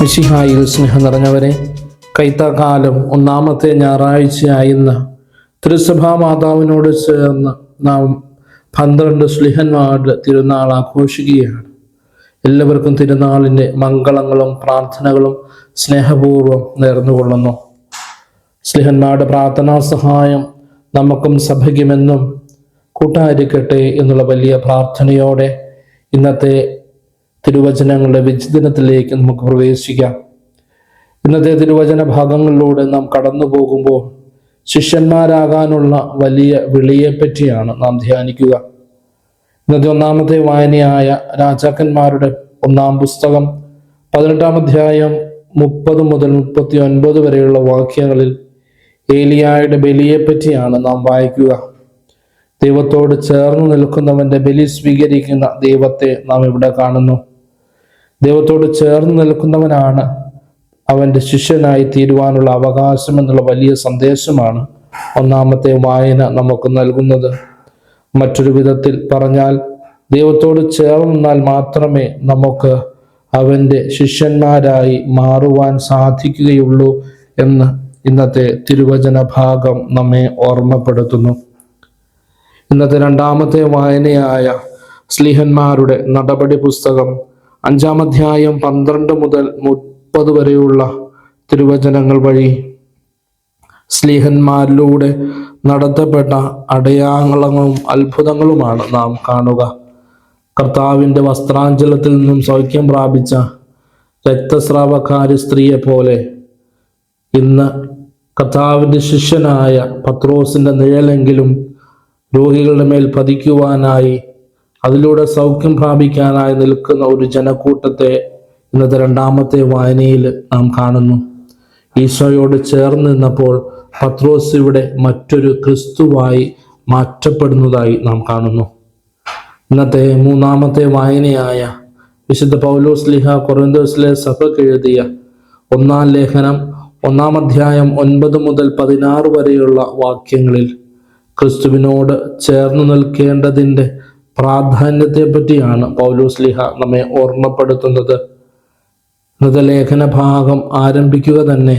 മിശിഹായിൽ സ്നേഹം നിറഞ്ഞവരെ കൈത്താക്കാലം ഒന്നാമത്തെ ഞായറാഴ്ചയായിരുന്ന തിരുസഭാ മാതാവിനോട് ചേർന്ന് നാം പന്ത്രണ്ട് സ്ലിഹന്മാരുടെ തിരുനാൾ ആഘോഷിക്കുകയാണ്. എല്ലാവർക്കും തിരുനാളിന്റെ മംഗളങ്ങളും പ്രാർത്ഥനകളും സ്നേഹപൂർവം നേർന്നുകൊള്ളുന്നു. സ്ലിഹന്മാരുടെ പ്രാർത്ഥനാ സഹായം നമുക്കും സഭയ്ക്കുമെന്നും കൂട്ടായിരിക്കട്ടെ എന്നുള്ള വലിയ പ്രാർത്ഥനയോടെ ഇന്നത്തെ തിരുവചനങ്ങളുടെ വിചിന്തനത്തിലേക്ക് നമുക്ക് പ്രവേശിക്കാം. ഇന്നത്തെ തിരുവചന ഭാഗങ്ങളിലൂടെ നാം കടന്നു പോകുമ്പോൾ ശിഷ്യന്മാരാകാനുള്ള വലിയ വിളിയെപ്പറ്റിയാണ് നാം ധ്യാനിക്കുക. ഇന്നത്തെ ഒന്നാമത്തെ വായനയായ രാജാക്കന്മാരുടെ ഒന്നാം പുസ്തകം പതിനെട്ടാം അധ്യായം മുപ്പത് മുതൽ മുപ്പത്തി ഒൻപത് വരെയുള്ള വാക്യങ്ങളിൽ ഏലിയായുടെ ബലിയെപ്പറ്റിയാണ് നാം വായിക്കുക. ദൈവത്തോട് ചേർന്ന് നിൽക്കുന്നവന്റെ ബലി സ്വീകരിക്കുന്ന ദൈവത്തെ നാം ഇവിടെ കാണുന്നു. ദൈവത്തോട് ചേർന്ന് നിൽക്കുന്നവനാണ് അവന്റെ ശിഷ്യനായി തീരുവാനുള്ള അവകാശം എന്നുള്ള വലിയ സന്ദേശമാണ് ഒന്നാമത്തെ വായന നമുക്ക് നൽകുന്നത്. മറ്റൊരു വിധത്തിൽ പറഞ്ഞാൽ ദൈവത്തോട് ചേർന്നാൽ മാത്രമേ നമുക്ക് അവന്റെ ശിഷ്യന്മാരായി മാറുവാൻ സാധിക്കുകയുള്ളൂ എന്ന് ഇന്നത്തെ തിരുവചന ഭാഗം നമ്മെ ഓർമ്മപ്പെടുത്തുന്നു. ഇന്നത്തെ രണ്ടാമത്തെ വായനയായ സ്ലിഹന്മാരുടെ നടപടി പുസ്തകം അഞ്ചാം അധ്യായം പന്ത്രണ്ട് മുതൽ മുപ്പത് വരെയുള്ള തിരുവചനങ്ങൾ വഴി സ്ലീഹന്മാരിലൂടെ നടത്തപ്പെട്ട അടയാളങ്ങളും അത്ഭുതങ്ങളുമാണ് നാം കാണുക. കർത്താവിന്റെ വസ്ത്രാഞ്ചലത്തിൽ നിന്നും സൗഖ്യം പ്രാപിച്ച രക്തസ്രാവക്കാരി സ്ത്രീയെ പോലെ ഇന്ന് കർത്താവിന്റെ ശിഷ്യനായ പത്രോസിന്റെ നിഴലെങ്കിലും രോഗികളുടെ മേൽ പതിക്കുവാനായി അതിലൂടെ സൗഖ്യം പ്രാപിക്കാനായി നിൽക്കുന്ന ഒരു ജനക്കൂട്ടത്തെ ഇന്നത്തെ രണ്ടാമത്തെ വായനയിൽ നാം കാണുന്നു. ഈശോയോട് ചേർന്ന് നിന്നപ്പോൾ പത്രോസ് ഇവിടെ മറ്റൊരു ക്രിസ്തുവായി മാറ്റപ്പെടുന്നതായി നാം കാണുന്നു. ഇന്നത്തെ മൂന്നാമത്തെ വായനയായ വിശുദ്ധ പൗലോസ് ലിഹ കൊറന്തോസിലെ സഭയ്ക്ക് എഴുതിയ ഒന്നാം ലേഖനം ഒന്നാം അധ്യായം ഒൻപത് മുതൽ പതിനാറ് വരെയുള്ള വാക്യങ്ങളിൽ ക്രിസ്തുവിനോട് ചേർന്ന് നിൽക്കേണ്ടതിന്റെ പ്രാധാന്യത്തെ പറ്റിയാണ് പൗലോസ് ലിഹ നമ്മെ ഓർമ്മപ്പെടുത്തുന്നത്. മൃതലേഖന ഭാഗം ആരംഭിക്കുക തന്നെ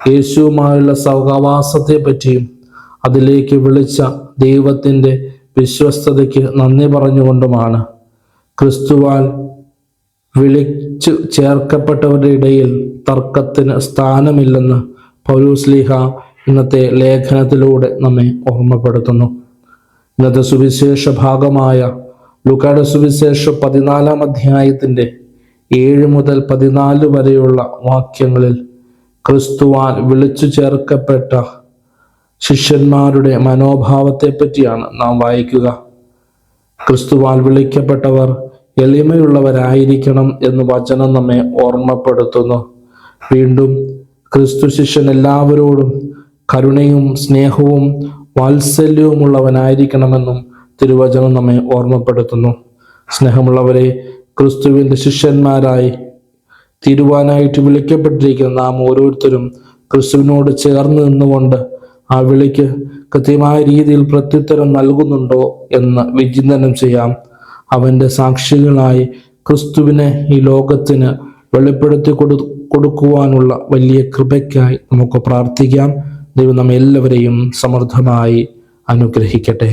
യേശുവുമായുള്ള സഹവാസത്തെ പറ്റിയും അതിലേക്ക് വിളിച്ച ദൈവത്തിന്റെ വിശ്വസ്തതയ്ക്ക് നന്ദി പറഞ്ഞുകൊണ്ടുമാണ്. ക്രിസ്തുവാൽ വിളിച്ചു ചേർക്കപ്പെട്ടവരുടെ ഇടയിൽ തർക്കത്തിന് സ്ഥാനമില്ലെന്ന് പൗലൂസ്ലിഹ ഇന്നത്തെ ലേഖനത്തിലൂടെ നമ്മെ ഓർമ്മപ്പെടുത്തുന്നു. ഇന്നത്തെ സുവിശേഷ ഭാഗമായ ലുക്കാട് സുവിശേഷ പതിനാലാം അധ്യായത്തിന്റെ ഏഴ് മുതൽ പതിനാല് വരെയുള്ള വാക്യങ്ങളിൽ ക്രിസ്തുവാൻ വിളിച്ചു ചേർക്കപ്പെട്ട ശിഷ്യന്മാരുടെ മനോഭാവത്തെ പറ്റിയാണ് നാം വായിക്കുക. ക്രിസ്തുവാൽ വിളിക്കപ്പെട്ടവർ എളിമയുള്ളവരായിരിക്കണം എന്ന് വചനം നമ്മെ ഓർമ്മപ്പെടുത്തുന്നു. വീണ്ടും ക്രിസ്തു ശിഷ്യൻ എല്ലാവരോടും കരുണയും സ്നേഹവും വാത്സല്യവുമുള്ളവനായിരിക്കണമെന്നും തിരുവചനം നമ്മെ ഓർമ്മപ്പെടുത്തുന്നു. സ്നേഹമുള്ളവരെ ക്രിസ്തുവിന്റെ ശിഷ്യന്മാരായി തീരുവാനായിട്ട് വിളിക്കപ്പെട്ടിരിക്കുന്ന നാം ഓരോരുത്തരും ക്രിസ്തുവിനോട് ചേർന്ന് നിന്നുകൊണ്ട് ആ വിളിക്ക് കൃത്യമായ രീതിയിൽ പ്രത്യുത്തരം നൽകുന്നുണ്ടോ എന്ന് വിചിന്തനം ചെയ്യാം. അവന്റെ സാക്ഷികളായി ക്രിസ്തുവിനെ ഈ ലോകത്തിന് വെളിപ്പെടുത്തി കൊടു കൊടുക്കുവാനുള്ള വലിയ കൃപയ്ക്കായി നമുക്ക് പ്രാർത്ഥിക്കാം. ദൈവം നമ്മെല്ലാവരെയും സമൃദ്ധമായി അനുഗ്രഹിക്കട്ടെ.